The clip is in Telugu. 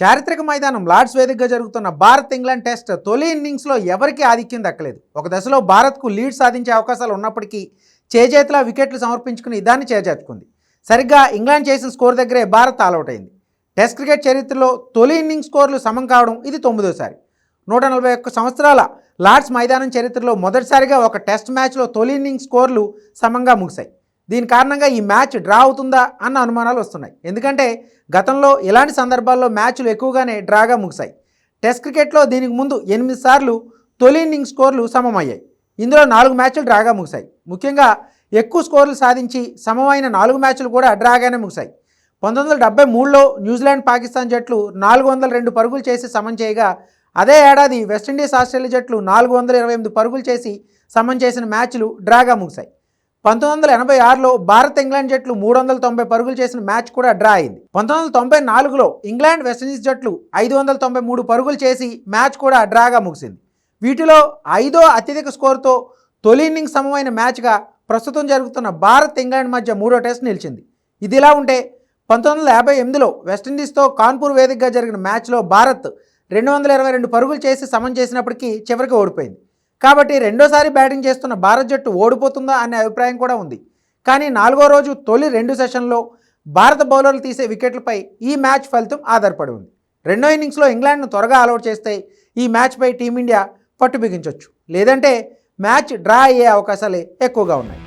చారిత్రక మైదానం లార్డ్స్ వేదికగా జరుగుతున్న భారత్ ఇంగ్లాండ్ టెస్ట్ తొలి ఇన్నింగ్స్లో ఎవరికీ ఆధిక్యం దక్కలేదు. ఒక దశలో భారత్కు లీడ్ సాధించే అవకాశాలు ఉన్నప్పటికీ చేజేతిలా వికెట్లు సమర్పించుకుని దాన్ని చేజార్చుకుంది. సరిగ్గా ఇంగ్లాండ్ చేసిన స్కోర్ దగ్గరే భారత్ ఆల్అవుట్ అయింది. టెస్ట్ క్రికెట్ చరిత్రలో తొలి ఇన్నింగ్స్ స్కోర్లు సమం కావడం ఇది తొమ్మిదోసారి. నూట నలభై ఒక్క సంవత్సరాల లార్డ్స్ మైదానం చరిత్రలో మొదటిసారిగా ఒక టెస్ట్ మ్యాచ్లో తొలి ఇన్నింగ్స్ స్కోర్లు సమంగా ముగిశాయి. దీని కారణంగా ఈ మ్యాచ్ డ్రా అవుతుందా అన్న అనుమానాలు వస్తున్నాయి. ఎందుకంటే గతంలో ఇలాంటి సందర్భాల్లో మ్యాచ్లు ఎక్కువగానే డ్రాగా ముగిశాయి. టెస్ట్ క్రికెట్లో దీనికి ముందు ఎనిమిది సార్లు తొలి ఇన్నింగ్ స్కోర్లు సమమయ్యాయి. ఇందులో నాలుగు మ్యాచ్లు డ్రాగా ముగిశాయి. ముఖ్యంగా ఎక్కువ స్కోర్లు సాధించి సమమైన నాలుగు మ్యాచ్లు కూడా డ్రాగానే ముగిశాయి. పంతొమ్మిది వందల డెబ్బై మూడులో న్యూజిలాండ్ పాకిస్తాన్ జట్లు నాలుగు వందల రెండు పరుగులు చేసి సమం చేయగా అదే ఏడాది వెస్టిండీస్ ఆస్ట్రేలియా జట్లు నాలుగు వందల ఇరవై ఎనిమిది పరుగులు చేసి సమం చేసిన మ్యాచ్లు డ్రాగా ముగిశాయి. పంతొమ్మిది వందల ఎనభై ఆరులో భారత్ ఇంగ్లాండ్ జట్లు మూడు వందల తొంభై పరుగులు చేసిన మ్యాచ్ కూడా డ్రా అయింది. పంతొమ్మిది వందల తొంభై నాలుగులో ఇంగ్లాండ్ వెస్టిండీస్ జట్లు ఐదు వందల తొంభై మూడు పరుగులు చేసి మ్యాచ్ కూడా డ్రాగా ముగిసింది. వీటిలో ఐదో అత్యధిక స్కోరుతో తొలి ఇన్నింగ్స్ సమమైన మ్యాచ్గా ప్రస్తుతం జరుగుతున్న భారత్ ఇంగ్లాండ్ మధ్య మూడో టెస్ట్ నిలిచింది. ఇదిలా ఉంటే పంతొమ్మిది వందల యాభై ఎనిమిదిలో వెస్టిండీస్తో కాన్పూర్ వేదికగా జరిగిన మ్యాచ్లో భారత్ రెండు వందల ఇరవై రెండు పరుగులు చేసి సమం చేసినప్పటికీ చివరికి ఓడిపోయింది. కాబట్టి రెండోసారి బ్యాటింగ్ చేస్తున్న భారత జట్టు ఓడిపోతుందా అనే అభిప్రాయం కూడా ఉంది. కానీ నాలుగో రోజు తొలి రెండు సెషన్లో భారత బౌలర్లు తీసే వికెట్లపై ఈ మ్యాచ్ ఫలితం ఆధారపడి ఉంది. రెండో ఇన్నింగ్స్లో ఇంగ్లాండ్ను త్వరగా అలౌట్ చేస్తే ఈ మ్యాచ్పై టీమిండియా పట్టు బిగించవచ్చు లేదంటే మ్యాచ్ డ్రా అయ్యే అవకాశాలే ఎక్కువగా ఉన్నాయి.